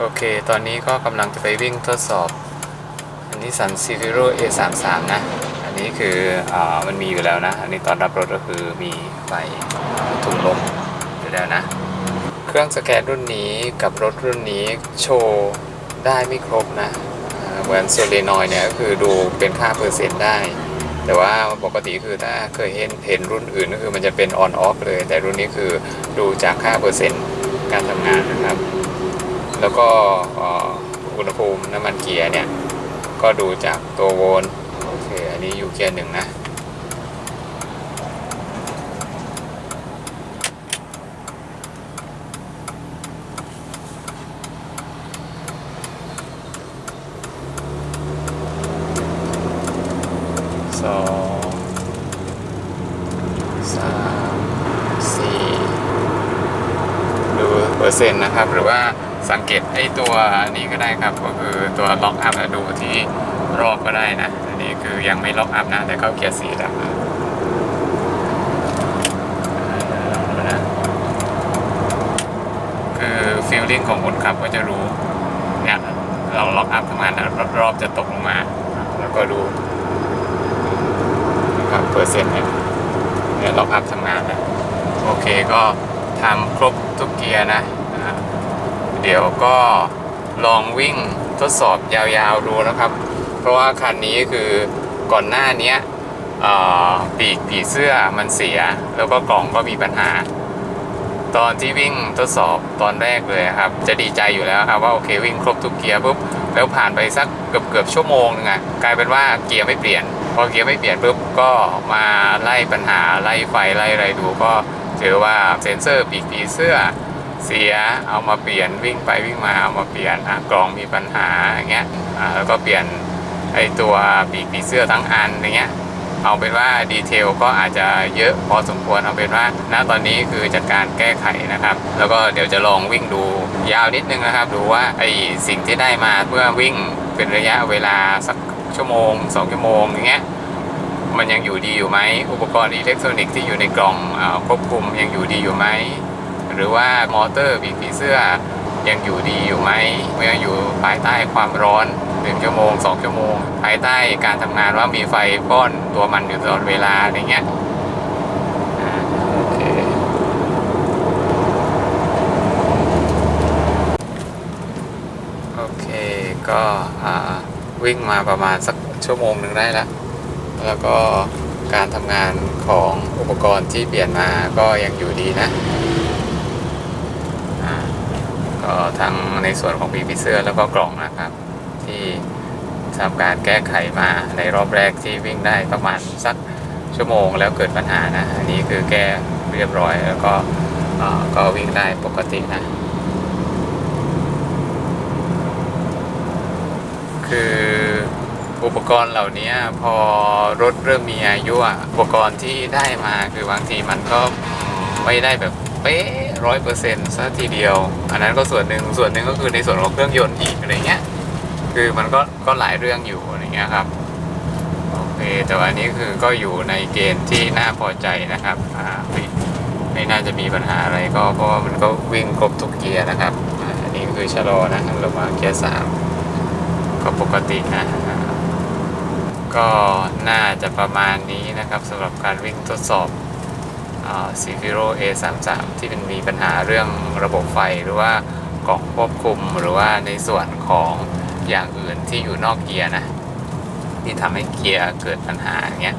โอเค ตอนนี้ก็กำลังจะไปวิ่งทดสอบ อันนี้สันซีฟิโร A33 นะ อันนี้คืออ่ามันมีอยู่แล้วนะ อันนี้ตอนรับรถก็คือมีไฟถุงลมอยู่แล้วนะ เครื่องสแกนรุ่นนี้กับรถรุ่นนี้โชว์ได้ไม่ครบนะเหมือนโซเลนอยเนี่ยก็คือดูเป็นค่าเปอร์เซ็นต์ได้ แต่ว่าปกติคือถ้าเคยเห็นเห็นรุ่นอื่นก็คือมันจะเป็นออนออฟเลย แต่รุ่นนี้คือดูจากค่าเปอร์เซ็นต์การทำงานนะครับ แล้วก็อุณหภูมิน้ำมันเกียร์เนี่ย ก็ดูจากตัวโวลต์โอเค อันนี้อยู่เกียร์หนึ่งนะ สองสามสี่ดูเปอร์เซ็นต์นะครับ หรือว่า สังเกตไอ้ตัวนี้ก็ได้ครับ ก็คือตัวล็อกอัพแล้วดูที่รอบก็ได้นะ อันนี้คือยังไม่ล็อกอัพนะ แต่เข้าเกียร์สี่แล้วคือฟีลลิ่งของคนขับก็จะรู้เนี่ยเราล็อกอัพทำงานแล้วรอบๆจะตกลงมา แล้วก็ดูนะครับเปอร์เซ็นต์เนี่ยเนี่ยล็อกอัพทำงานแล้วโอเคก็ทำครบทุกเกียร์นะ เดี๋ยวก็ลองวิ่งทดสอบยาวๆดูนะครับ เพราะว่าคันนี้คือก่อนหน้านี้ปีกผีเสื้อมันเสีย แล้วก็กล่องก็มีปัญหา ตอนที่วิ่งทดสอบตอนแรกเลยครับ จะดีใจอยู่แล้วครับว่าโอเควิ่งครบทุกเกียร์ปุ๊บแล้วผ่านไปสักเกือบเกือบชั่วโมงนึงอะกลายเป็นว่าเกียร์ไม่เปลี่ยน พอเกียร์ไม่เปลี่ยนปุ๊บก็มาไล่ปัญหาไล่ไฟไล่อะไรดูก็เจอว่าเซ็นเซอร์ปีกผีเสื้อ เสียเอามาเปลี่ยนวิ่งไปวิ่งมาเอามาเปลี่ยนกล่องมีปัญหาอย่างเงี้ยแล้วก็เปลี่ยนไอตัวปีกผีเสื้อทั้งอันอย่างเงี้ยเอาเป็นว่าดีเทลก็อาจจะเยอะพอสมควรเอาเป็นว่าณตอนนี้คือจัดการแก้ไขนะครับ แล้วก็เดี๋ยวจะลองวิ่งดูยาวนิดนึงนะครับ ดูว่าไอสิ่งที่ได้มาเมื่อวิ่งเป็นระยะเวลาสักชั่วโมงสองชั่วโมงอย่างเงี้ยมันยังอยู่ดีอยู่ไหมอุปกรณ์อิเล็กทรอนิกส์ที่อยู่ในกล่องอควบคุมยังอยู่ดีอยู่ไหม หรือว่ามอเตอร์ปีกผีเสื้อยังอยู่ดีอยู่ไหมยังอยู่ภายใต้ความร้อนหนึ่งชั่วโมงสองชั่วโมง ภายใต้การทำงานว่ามีไฟป้อนตัวมันอยู่ตลอดเวลาอะไรเงี้ยโอเคก็วิ่งมาประมาณสักชั่วโมงหนึ่งได้แล้ว แล้วก็การทำงานของอุปกรณ์ที่เปลี่ยนมาก็ยังอยู่ดีนะ ทั้งในส่วนของปีกผีเสื้อแล้วก็กล่องนะครับ ที่ทำการแก้ไขมาในรอบแรกที่วิ่งได้ประมาณสักชั่วโมงแล้วเกิดปัญหานะ อันนี้คือแก้เรียบร้อยแล้วก็ก็วิ่งได้ปกตินะ คืออุปกรณ์เหล่านี้พอรถเริ่มมีอายุอุปกรณ์ที่ได้มาคือบางทีมันก็ไม่ได้แบบเป๊ะ ร้อยเปอร์เซ็นต์ซะทีเดียว อันนั้นก็ส่วนหนึ่งส่วนหนึ่งก็คือในส่วนของเครื่องยนต์อีกอะไรเงี้ยคือมันก็ก็หลายเรื่องอยู่อะไรเงี้ยครับโอเคแต่ว่านี้คือก็อยู่ในเกณฑ์ที่น่าพอใจนะครับอ่าไม่ไม่น่าจะมีปัญหาอะไรก็เพราะว่ามันก็วิ่งครบทุกเกียร์นะครับอันนี้คือชะลอนะลงมาเกียร์สามก็ปกตินะก็น่าจะประมาณนี้นะครับสำหรับการวิ่งทดสอบ ซีฟิโร A33 ที่มันมีปัญหาเรื่องระบบไฟหรือว่ากล่องควบคุมหรือว่าในส่วนของอย่างอื่นที่อยู่นอกเกียร์นะ ที่ทำให้เกียร์เกิดปัญหาอย่างเงี้ย